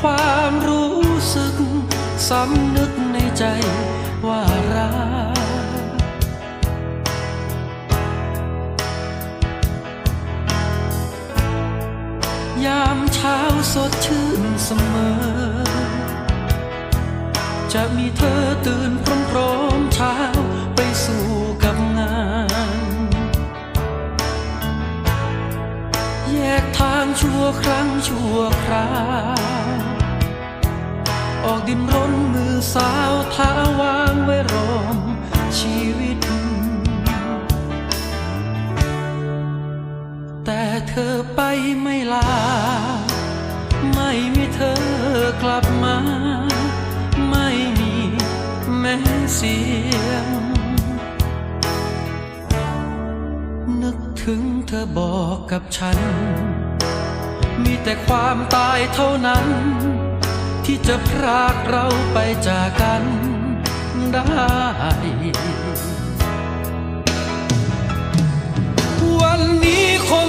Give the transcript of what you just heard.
ความรู้สึกสำนึกในใจว่ารักยามเช้าสดชื่นเสมอ จะมีเธอตื่นพร้อมๆเช้าไปสู่กับงาน แยกทางชั่วครั้งชั่วคราว ออกดินรนมือสาวเท้าวางไว้รอมชีวิต แต่เธอไปไม่ลา ไม่มีเธอกลับมา ไม่มีแม้เสียง นึกถึงเธอบอกกับฉัน มีแต่ความตายเท่านั้น ที่จะพรากเราไปจากกันได้ วันนี้คน